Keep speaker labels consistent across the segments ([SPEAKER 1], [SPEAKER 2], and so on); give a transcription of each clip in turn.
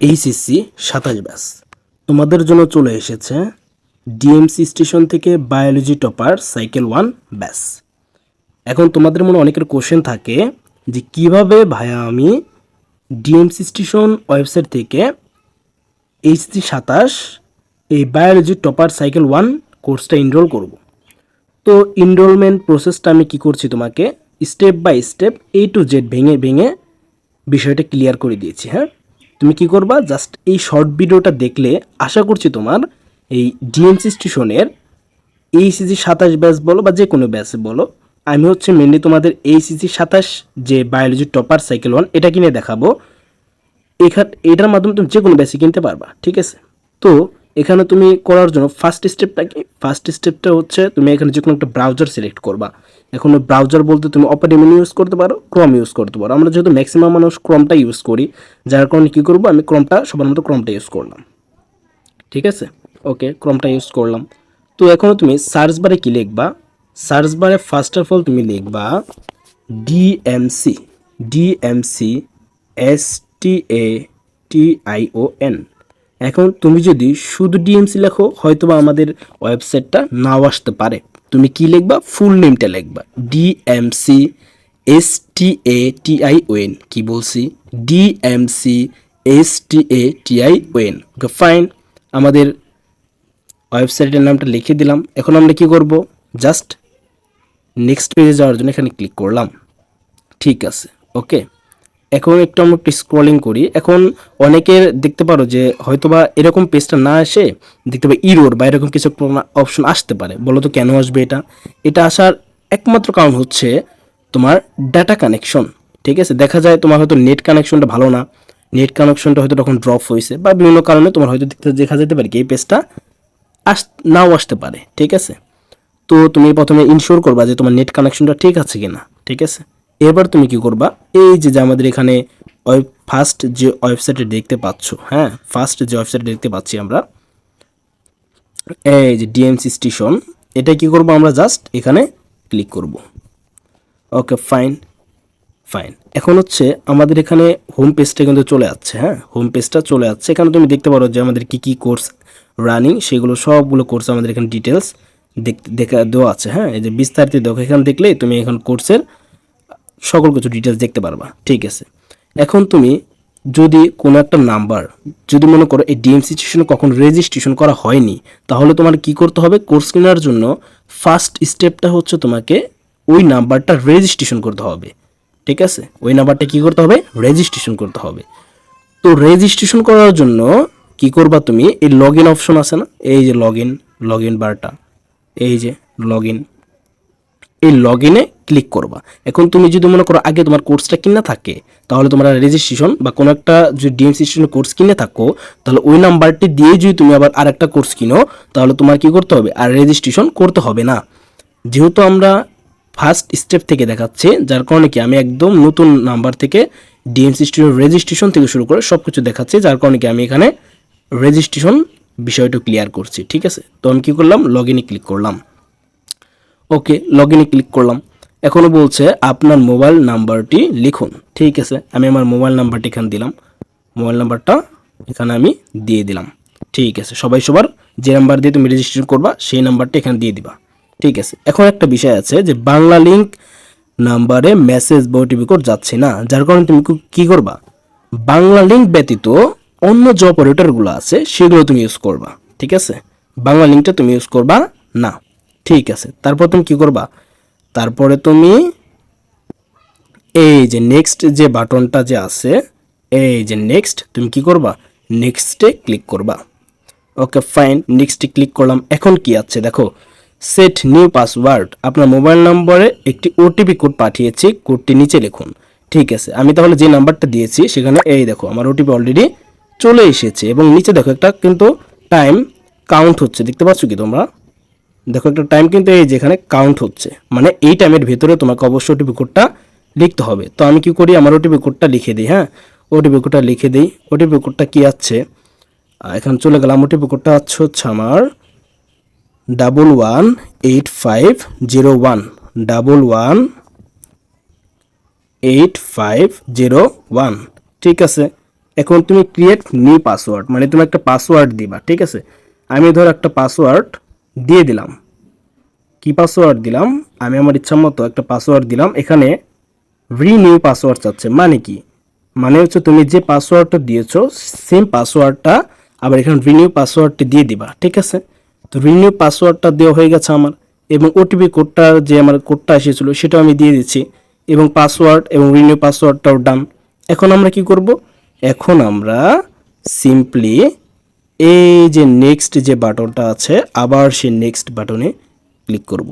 [SPEAKER 1] HSC সাতাশ ব্যাস তোমাদের জন্য চলে এসেছে ডিএমসি স্টেশন থেকে biology topper cycle one batch এখন তোমাদের মনে অনেকের কোশ্চেন থাকে যে কীভাবে ভায়া আমি ডিএমসি স্টেশন ওয়েবসাইট থেকে এইচসি সাতাশ এই বায়োলজি টপার সাইকেল ওয়ান কোর্সটা এনরোল করব। তো এনরোলমেন্ট প্রসেসটা আমি কি করছি তোমাকে step by step A to Z ভেঙে ভেঙে বিষয়টা ক্লিয়ার করে দিয়েছি হ্যাঁ? তুমি কি করবা? জাস্ট এই শর্ট ভিডিওটা দেখলে, আশা করছি তোমার এই ডিএমসি স্টেশনের এইসিসি সাতাশ ব্যাচ বলো বা যে কোনো ব্যাচ বলো, আমি হচ্ছে মেনলি তোমাদের এইসিসি সাতাশ যে বায়োলজি টপার সাইকেল ওয়ান এটা কিনে দেখাবো। এখান, এটার মাধ্যমে তুমি যে কোনো ব্যাচে কিনতে পারবা, ঠিক আছে? তো এখানে তুমি করার জন্য ফার্স্ট স্টেপটা কি? ফার্স্ট স্টেপটা হচ্ছে তুমি এখানে যে কোনো একটা ব্রাউজার সিলেক্ট করবা। এখন ব্রাউজার বলতে তুমি অপারেমিন ইউজ করতে পারো ক্রম ইউজ করতে পারো। আমরা যেহেতু ম্যাক্সিমাম মানুষ ক্রমটা ইউজ করি, যার কারণে কী করব? আমি ক্রমটা সবার মতো ক্রমটা ইউজ করলাম। ঠিক আছে? ওকে ক্রমটা ইউজ করলাম। তো এখনও তুমি সার্চ বারে কী লিখবা? সার্চ বারে ফার্স্ট অফ অল তুমি লিখবা DMC DMC S T A T I O N এখন তুমি যদি শুধু ডিএমসি লেখো, হয়তোবা আমাদের ওয়েবসাইটটা নাও আসতে পারে। তুমি কি লিখবা? ফুল নেমটা লিখবা। DMC S T A T I O N কি বলছি? DMC S T A T I O N okay fine আমাদের ওয়েবসাইটের নামটা লিখে দিলাম। এখন আমরা কি করব? জাস্ট নেক্সট পেজে যাওয়ার জন্য এখানে ক্লিক করলাম। ঠিক আছে ওকে এখন একটু আমরা একটু স্ক্রলিং করি। এখন অনেকের দেখতে পারো যে হয়তোবা এরকম পেজটা না এসে দেখতে পাবে ইরোর বা এরকম কিছু অপশন আসতে পারে। বলো তো কেন আসবে এটা? এটা আসার একমাত্র কারণ হচ্ছে তোমার ডাটা কানেকশন ঠিক আছে? দেখা যায় তোমার হয়তো নেট কানেকশনটা ভালো না। নেট কানেকশনটা হয়তো তখন ড্রপ হয়েছে বা বিভিন্ন কারণে তোমার হয়তো দেখতে দেখা যেতে পারে কি এই পেজটা আস, নাও আসতে পারে, ঠিক আছে? তো তুমি প্রথমে ইনশিওর করবা যে তোমার নেট কানেকশনটা ঠিক আছে কিনা, ঠিক আছে? এবার তুমি কি করবা? এই যে আমাদের এখানে ওয়েব ফার্স্ট যে ওয়েবসাইটে দেখতে পাচ্ছ হ্যাঁ? ফার্স্ট যে ওয়েবসাইটে দেখতে পাচ্ছি আমরা, এই যে ডিএমসি স্টেশন এটা কি করব আমরা জাস্ট এখানে ক্লিক করব। ওকে ফাইন ফাইন এখন হচ্ছে আমাদের এখানে হোম পেজটা কিন্তু চলে যাচ্ছে হ্যাঁ? হোম পেজটা চলে যাচ্ছে এখানে তুমি দেখতে পারো যে আমাদের কি কি কোর্স রানিং সেগুলো সবগুলো কোর্স আমাদের এখানে ডিটেলস দেখতে দেখা, দেওয়া আছে হ্যাঁ? এই যে বিস্তারিত দেখো, এখানে দেখলে তুমি এখন কোর্সের সকল কিছু ডিটেলস দেখতে পারবা, ঠিক আছে? এখন তুমি যদি কোনো একটা নাম্বার যদি মনে করো এই ডিএমসি স্টেশনে কখন রেজিস্ট্রেশন করা হয়নি, তাহলে তোমার কি করতে হবে? কোর্স কেনার জন্য ফার্স্ট স্টেপটা হচ্ছে তোমাকে ওই নাম্বারটা রেজিস্ট্রেশন করতে হবে, ঠিক আছে? ওই নাম্বারটা কি করতে হবে? রেজিস্ট্রেশন করতে হবে। তো রেজিস্ট্রেশন করার জন্য কি করবা তুমি? এই লগ ইন অপশন আছে না? এই যে লগ ইন লগ ইন বারটা এই যে লগ ইন এই লগ ইনে ক্লিক করবা। এখন তুমি যদি মনে করো আগে তোমার কোর্সটা কিনে থাকে, তাহলে তোমার রেজিস্ট্রেশন বা কোনো একটা যদি ডিএম কোর্স কিনে থাকো, তাহলে ওই নাম্বারটি দিয়ে যদি তুমি আবার আরেকটা কোর্স কিনো, তাহলে তোমার কি করতে হবে? আর রেজিস্ট্রেশন করতে হবে না। যেহেতু আমরা ফার্স্ট স্টেপ থেকে দেখাচ্ছে, যার কারণে কি আমি একদম নতুন নাম্বার থেকে ডিএম সিস্টেমের রেজিস্ট্রেশন থেকে শুরু করে সব কিছু দেখাচ্ছে, যার কারণে কি আমি এখানে রেজিস্ট্রেশন বিষয়টা ক্লিয়ার করছি, ঠিক আছে? তো আমি কী করলাম? লগ ইনে ক্লিক করলাম। ওকে লগ ইনে ক্লিক করলাম। এখনও বলছে আপনার মোবাইল নাম্বারটি লিখুন। ঠিক আছে, আমি আমার মোবাইল নাম্বারটি এখানে দিলাম। মোবাইল নাম্বারটা এখানে আমি দিয়ে দিলাম। ঠিক আছে, সবাই সবার যে নাম্বার দিয়ে তুমি রেজিস্ট্রেশন করবা, সেই নাম্বারটা এখানে দিয়ে দিবা। ঠিক আছে, এখন একটা বিষয় আছে যে বাংলা লিঙ্ক নাম্বারে মেসেজ বা ওটিপি কোড যাচ্ছে না, যার কারণে তুমি কি- করবা? বাংলা লিঙ্ক ব্যতীত অন্য যে অপারেটরগুলো আছে, সেগুলো তুমি ইউজ করবা। ঠিক আছে, বাংলা লিঙ্কটা তুমি ইউজ করবা না। ঠিক আছে, তারপর তুমি কি করবা? তারপরে তুমি এই যে নেক্সট যে বাটনটা যে আছে, এই যে নেক্সট তুমি কি করবা? নেক্সটে ক্লিক করবা। ওকে ফাইন নেক্সটে ক্লিক করলাম। এখন কি আছে? দেখো সেট নিউ পাসওয়ার্ড আপনার মোবাইল নম্বরে একটি ওটিপি কোড পাঠিয়েছি কোডটি নিচে লিখুন। ঠিক আছে, আমি তাহলে যে নাম্বারটা দিয়েছি, সেখানে এই দেখো, আমার ওটিপি অলরেডি চলে এসেছে। এবং নিচে দেখো একটা কিন্তু টাইম কাউন্ট হচ্ছে। দেখতে পাচ্ছ কি তোমরা? দেখো একটা টাইম কিন্তু এই যেখানে কাউন্ট হচ্ছে মানে এই টাইমের ভেতরে তোমাকে অবশ্যই ওটিপি কোডটা লিখতে হবে। তো আমি কি করি? আমার ওটিপি কোডটা লিখে দিই হ্যাঁ? ওটিপি কোডটা লিখে দিই। ওটিপি কোডটা কী আছে এখানে চলে গেলাম। ওটিপি কোডটা আছে হচ্ছে আমার double one eight five zero one double one eight five zero one ঠিক আছে? এখন তুমি ক্রিয়েট নিউ পাসওয়ার্ড মানে তুমি একটা পাসওয়ার্ড দিবা, ঠিক আছে? আমি ধর একটা পাসওয়ার্ড দিয়ে দিলাম। কি পাসওয়ার্ড দিলাম? আমি আমার ইচ্ছা মতো একটা পাসওয়ার্ড দিলাম। এখানে রিনিউ পাসওয়ার্ড চাচ্ছে। মানে কি? মানে হচ্ছে তুমি যে পাসওয়ার্ডটা দিয়েছ সেম পাসওয়ার্ডটা আবার এখানে রিনিউ পাসওয়ার্ডটি দিয়ে দিবা। ঠিক আছে? তো রিনিউ পাসওয়ার্ডটা দেওয়া হয়ে গেছে আমার এবং ওটিপি কোডটা যে আমার কোডটা এসেছিল, সেটাও আমি দিয়ে দিচ্ছি এবং পাসওয়ার্ড এবং রিনিউ পাসওয়ার্ডটাও ডান এখন আমরা কি করব? এখন আমরা সিম্পলি এই যে নেক্সট যে বাটনটা আছে, আবার সেই নেক্সট বাটনে ক্লিক করব।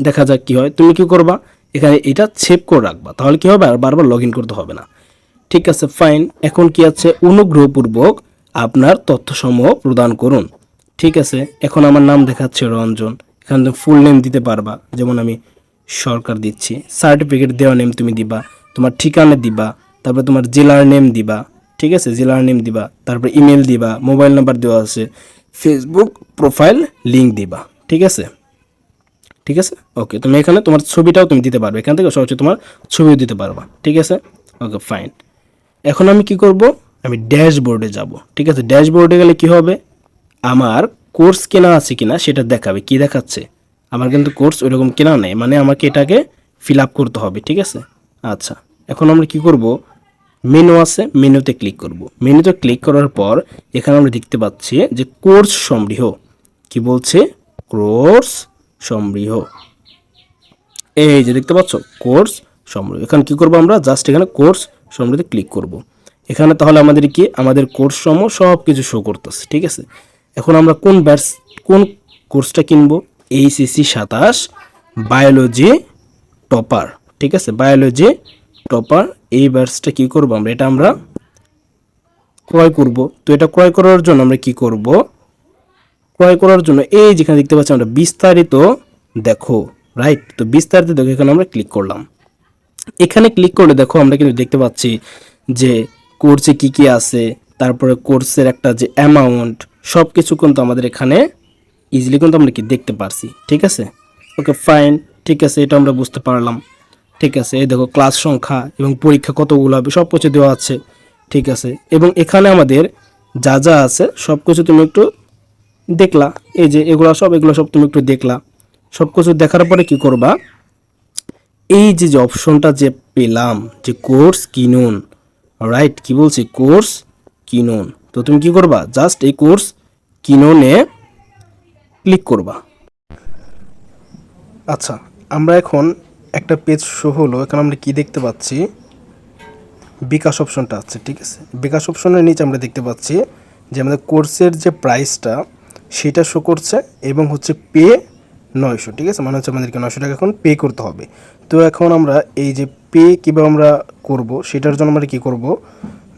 [SPEAKER 1] দেখা যাক কি হয়। তুমি কি করবা? এখানে এটা সেভ করে রাখবা। তাহলে কি হবে? আর বারবার লগ করতে হবে না। ঠিক আছে ফাইন এখন কি আছে? অনুগ্রহপূর্বক আপনার তথ্যসমূহ প্রদান করুন। ঠিক আছে, এখন আমার নাম দেখাচ্ছে রঞ্জন। এখানে তুমি ফুল নেম দিতে পারবা। যেমন আমি সরকার দিচ্ছি। সার্টিফিকেট দেওয়া নেম তুমি দিবা। তোমার ঠিকানা দিবা। তারপরে তোমার জেলার নেম দিবা। ঠিক আছে? জেলার নেম দিবা, তারপরে ইমেল দিবা মোবাইল নাম্বার দেওয়া আছে ফেসবুক প্রোফাইল লিঙ্ক দিবা, ঠিক আছে? ঠিক আছে? ওকে তুমি এখানে তোমার ছবিটাও তুমি দিতে পারবে। এখান থেকে সহজে তোমার ছবিও দিতে পারবা, ঠিক আছে? ওকে ফাইন এখন আমি কি করব? আমি ড্যাশবোর্ডে যাব, ঠিক আছে? ড্যাশবোর্ডে গেলে কি হবে? আমার কোর্স কেনা আছে কিনা সেটা দেখাবে। কি দেখাচ্ছে? আমার কিন্তু কোর্স ওইরকম কেনা নেই মানে আমাকে এটাকে ফিল আপ করতে হবে, ঠিক আছে? আচ্ছা এখন আমরা কি করব? মেনু আছে, মেনুতে ক্লিক করব। মেনুতে ক্লিক করার পর এখানে আমরা দেখতে পাচ্ছি যে কোর্স সমৃহ। কি বলছে? কোর্স সমৃহ। এই যে দেখতে পাচ্ছ কোর্স সমৃদ্ধ এখানে কি করব আমরা? জাস্ট এখানে কোর্স সমৃহতে ক্লিক করব। এখানে তাহলে আমাদের কি? আমাদের কোর্স সম সব কিছু শো করতেছে, ঠিক আছে? এখন আমরা কোন ব্যাটস কোন কোর্সটা কিনবো? এইসিসি সাতাশ বায়োলজি টপার ঠিক আছে? বায়োলজি টপার এই ব্যাটসটা কি করব আমরা? এটা আমরা ক্রয় করব। তো এটা ক্রয় করার জন্য আমরা কি করব? ক্রয় করার জন্য এই যেখানে দেখতে পাচ্ছি আমরা বিস্তারিত দেখো রাইট তো বিস্তারিত দেখো, এখানে আমরা ক্লিক করলাম। এখানে ক্লিক করলে দেখো আমরা কিন্তু দেখতে পাচ্ছি যে কোর্সে কি কি আছে, তারপরে কোর্সের একটা যে অ্যামাউন্ট সব কিছু কিন্তু আমাদের এখানে ইজিলি কিন্তু আমরা কি দেখতে পারছি, ঠিক আছে? ওকে ফাইন ঠিক আছে, এটা আমরা বুঝতে পারলাম। ঠিক আছে, এই দেখো ক্লাস সংখ্যা এবং পরীক্ষা কতগুলো হবে সব কিছু দেওয়া আছে, ঠিক আছে। এবং এখানে আমাদের যা যা আছে সব কিছু তুমি একটু দেখলা, এই যে এগুলো সব এগুলো সব তুমি একটু দেখলা। সব কিছু দেখার পরে কি করবা? এই যে যে অপশনটা যে পেলাম, যে কোর্স কিনুন রাইট কি বলছি? কোর্স কিনুন। তো তুমি কি করবা? জাস্ট এই কোর্স কিনুনে ক্লিক করবা। আচ্ছা আমরা এখন একটা পেজ শো হলো, এখানে আমরা কি দেখতে পাচ্ছি? বিকাশ অপশনটা আছে, ঠিক আছে? বিকাশ অপশনের নিচে আমরা দেখতে পাচ্ছি যে আমাদের কোর্সের যে প্রাইসটা সেটা শো করছে এবং হচ্ছে পে নয়শো, ঠিক আছে? মানে হচ্ছে আমাদেরকে নয়শো টাকা এখন পে করতে হবে। তো এখন আমরা এই যে পে কীভাবে আমরা করব, সেটার জন্য আমরা কী করব?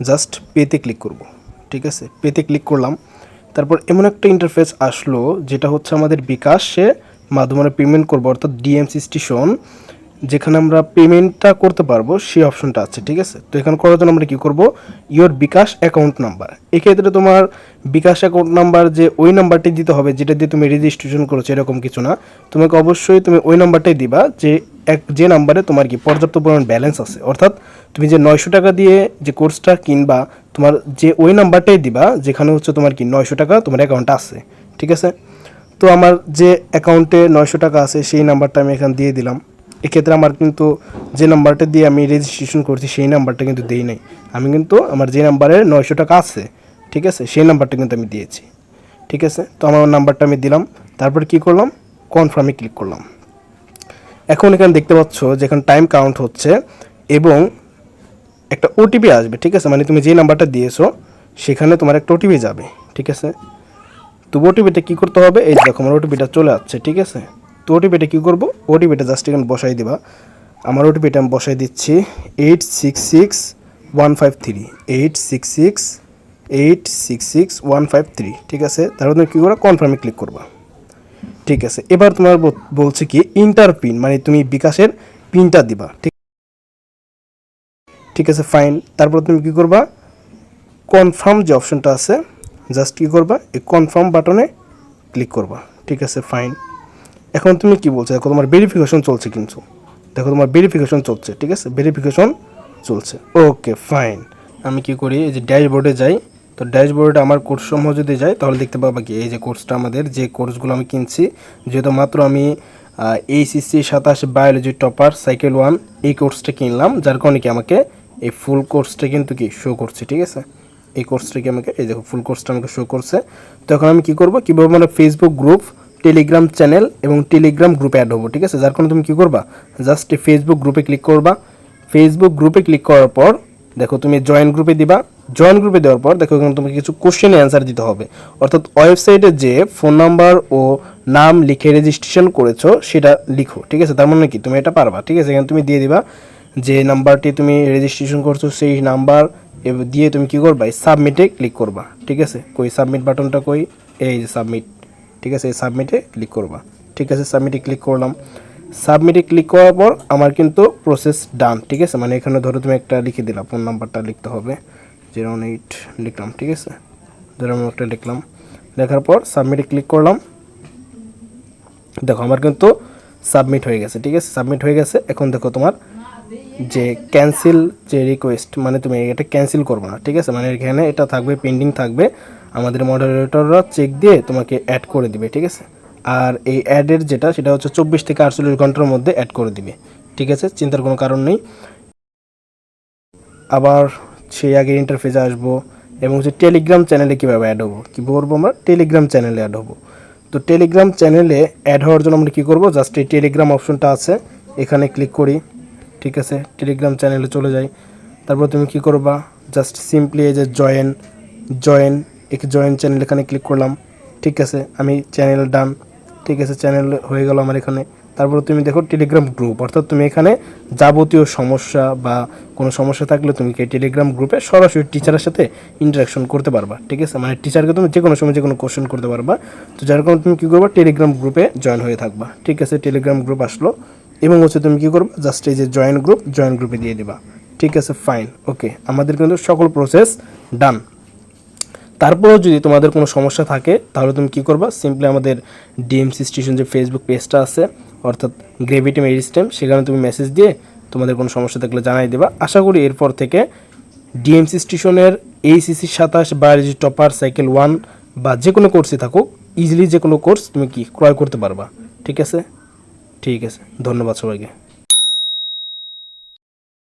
[SPEAKER 1] জাস্ট পেতে ক্লিক করব, ঠিক আছে? পেতে ক্লিক করলাম। তারপর এমন একটা ইন্টারফেস আসলো, যেটা হচ্ছে আমাদের বিকাশে মাধ্যমে পেমেন্ট করব, অর্থাৎ ডিএমসি স্টেশন যেখানে আমরা পেমেন্টটা করতে পারব, সেই অপশনটা আছে, ঠিক আছে? তো এখানে করার জন্য আমরা কী করব? ইওর বিকাশ অ্যাকাউন্ট নাম্বার এক্ষেত্রে তোমার বিকাশ অ্যাকাউন্ট নাম্বার যে ওই নাম্বারটি দিতে হবে, যেটা দিয়ে তুমি রেজিস্ট্রেশন করেছ, এরকম কিছু না। তোমাকে অবশ্যই তুমি ওই নাম্বারটাই দিবা, যে এক, যে নাম্বারে তোমার কি পর্যাপ্ত পরিমাণ ব্যালেন্স আছে। অর্থাৎ তুমি যে নয়শো টাকা দিয়ে যে কোর্সটা কিনবা, তোমার যে ওই নাম্বারটাই দিবা, যেখানে হচ্ছে তোমার কি নয়শো টাকা তোমার অ্যাকাউন্টে আছে, ঠিক আছে? তো আমার যে অ্যাকাউন্টে নয়শো টাকা আছে, সেই নাম্বারটা আমি এখানে দিয়ে দিলাম। এক্ষেত্রে আমার কিন্তু যে নাম্বারটা দিয়ে আমি রেজিস্ট্রেশন করছি, সেই নাম্বারটা কিন্তু দেই নাই। আমি কিন্তু আমার যে নাম্বারে নয়শো টাকা আছে, ঠিক আছে, সেই নাম্বারটা কিন্তু আমি দিয়েছি। ঠিক আছে, তো আমার নাম্বারটা আমি দিলাম, তারপর কি করলাম? কনফার্মে ক্লিক করলাম। এখন এখানে দেখতে পাচ্ছ যেখানে টাইম কাউন্ট হচ্ছে এবং একটা ওটিপি আসবে, ঠিক আছে? মানে তুমি যে নাম্বারটা দিয়েছ, সেখানে তোমার একটা ওটিপি যাবে, ঠিক আছে? তো ওটিপিটা কী করতে হবে? এই দেখো, আমার ওটিপিটা চলে আসছে, ঠিক আছে? তো ওটিপিটা কী করব? ওটিপিটা জাস্ট এখানে বসাই দিবা। আমার ওটিপিটা আমি বসাই দিচ্ছি eight six six one five three eight six six eight six six one five three ঠিক আছে? তারপর তুমি কী করো কনফার্মে ক্লিক করবা। ঠিক আছে? এবার তোমার বলছে কি ইন্টার পিন মানে তুমি বিকাশের পিনটা দিবা, ঠিক ঠিক আছে ফাইন তারপর তুমি কি করবা? কনফার্ম যে অপশনটা আছে জাস্ট কি করবা? এই কনফার্ম বাটনে ক্লিক করবা, ঠিক আছে ফাইন এখন তুমি কি বলছো? দেখো, তোমার ভেরিফিকেশন চলছে কিন্তু। দেখো, তোমার ভেরিফিকেশন চলছে, ঠিক আছে? ভেরিফিকেশন চলছে। ওকে ফাইন আমি কি করি? এই যে ড্যাশবোর্ডে যাই, তো ড্যাশবোর্ডে আমার কোর্স সমূহ যদি যাই, তাহলে দেখতে পাবো কি? এই যে কোর্সটা আমাদের, যে কোর্সগুলো আমি কিনছি, যেহেতু মাত্র আমি এইসিসি সাতাশ বায়োলজি টপার সাইকেল ওয়ান এই কোর্সটা কিনলাম, যার কারণে কি আমাকে এই ফুল কোর্সটা কিন্তু কি শো করছে, ঠিক আছে? এই কোর্সটা কি আমাকে, এই দেখো ফুল কোর্সটা আমাকে শো করছে। তো এখন আমি কি করব? কীভাবে মানে ফেসবুক গ্রুপ টেলিগ্রাম চ্যানেল এবং টেলিগ্রাম গ্রুপে অ্যাড হব, ঠিক আছে? যার কারণে তুমি কী করবা? জাস্ট ফেসবুক গ্রুপে ক্লিক করবা। ফেসবুক গ্রুপে ক্লিক করার পর, দেখো তুমি জয়েন গ্রুপে দিবা। জয়েন গ্রুপে দেওয়ার পর, দেখো এখানে তোমাকে কিছু কোশ্চেনে অ্যান্সার দিতে হবে। অর্থাৎ ওয়েবসাইটে যে ফোন নাম্বার ও নাম লিখে রেজিস্ট্রেশন করেছ, সেটা লিখো, ঠিক আছে? তার মানে কি? তুমি এটা পারবা, ঠিক আছে? এখানে তুমি দিয়ে দিবা যে নাম্বারটি তুমি রেজিস্ট্রেশন করছ, সেই নাম্বার দিয়ে তুমি কি করবা? সাবমিটে ক্লিক করবা, ঠিক আছে? কই সাবমিট বাটনটা কই? এই সাবমিট ঠিক আছে, এই সাবমিটে ক্লিক করবা। ঠিক আছে সাবমিটে ক্লিক করলাম। সাবমিটে ক্লিক করার পর আমার কিন্তু প্রসেস ডান ঠিক আছে? মানে এখানে ধরো তুমি একটা লিখে দিলা ফোন নাম্বারটা লিখতে হবে। জিরো এইট লিখলাম, ঠিক আছে? ধরো আমি একটা লিখলাম। লেখার পর সাবমিটে ক্লিক করলাম। দেখো, আমার কিন্তু সাবমিট হয়ে গেছে, ঠিক আছে? সাবমিট হয়ে গেছে। এখন দেখো তোমার যে ক্যান্সেল যে রিকোয়েস্ট মানে তুমি এটা ক্যান্সেল করবে না, ঠিক আছে? মানে এখানে এটা থাকবে পেন্ডিং থাকবে। আমাদের মডারেটররা চেক দিয়ে তোমাকে অ্যাড করে দিবে, ঠিক আছে? আর এই অ্যাডের যেটা, সেটা হচ্ছে চব্বিশ থেকে আটচল্লিশ ঘণ্টার মধ্যে অ্যাড করে দিবে, ঠিক আছে? চিন্তার কোনো কারণ নেই। আবার সেই আগের ইন্টারফেসে আসব এবং হচ্ছে টেলিগ্রাম চ্যানেলে কীভাবে অ্যাড হব? কী করব আমরা? টেলিগ্রাম চ্যানেলে অ্যাড হব। তো টেলিগ্রাম চ্যানেলে অ্যাড হওয়ার জন্য আমরা কী করব? জাস্ট এই টেলিগ্রাম অপশনটা আছে, এখানে ক্লিক করি, ঠিক আছে? টেলিগ্রাম চ্যানেলে চলে যাই। তারপর তুমি কি করবা? জাস্ট সিম্পলি এই যে জয়েন জয়েন এক জয়েন চ্যানেল এখানে ক্লিক করলাম। ঠিক আছে, আমি চ্যানেল ডান ঠিক আছে চ্যানেল হয়ে গেল আমার এখানে। তারপর তুমি দেখো টেলিগ্রাম গ্রুপ অর্থাৎ তুমি এখানে যাবতীয় সমস্যা বা কোনো সমস্যা থাকলে তুমি কি টেলিগ্রাম গ্রুপে সরাসরি টিচারের সাথে ইন্টারাকশন করতে পারবা। ঠিক আছে মানে টিচারকে তুমি যে কোনো সময় যে কোনো কোশ্চেন করতে পারবা। তো যার কারণে তুমি কী করবা? টেলিগ্রাম গ্রুপে জয়েন হয়ে থাকবা। ঠিক আছে টেলিগ্রাম গ্রুপ আসলো। এবং হচ্ছে তুমি কী করবা? জাস্ট এই যে জয়েন গ্রুপ জয়েন গ্রুপে দিয়ে দিবা। ঠিক আছে ফাইন ওকে আমাদের কিন্তু সকল প্রসেস ডান তারপরেও যদি তোমাদের কোনো সমস্যা থাকে, তাহলে তুমি কি করবা? সিম্পলি আমাদের ডিএমসি স্টেশন যে ফেসবুক পেজটা আছে, অর্থাৎ গ্রেভিটি মেরিস্টেম সেখানে তুমি মেসেজ দিয়ে তোমাদের কোনো সমস্যা থাকলে জানাই দেবা। আশা করি এরপর থেকে ডিএমসি স্টেশনের এইসিসি সাতাশ বায়োলজি টপার সাইকেল ওয়ান বা যে কোনো কোর্সে থাকুক ইজিলি যে কোনো কোর্স তুমি কি ক্রয় করতে পারবা। ঠিক আছে? ঠিক আছে। ধন্যবাদ সবাইকে।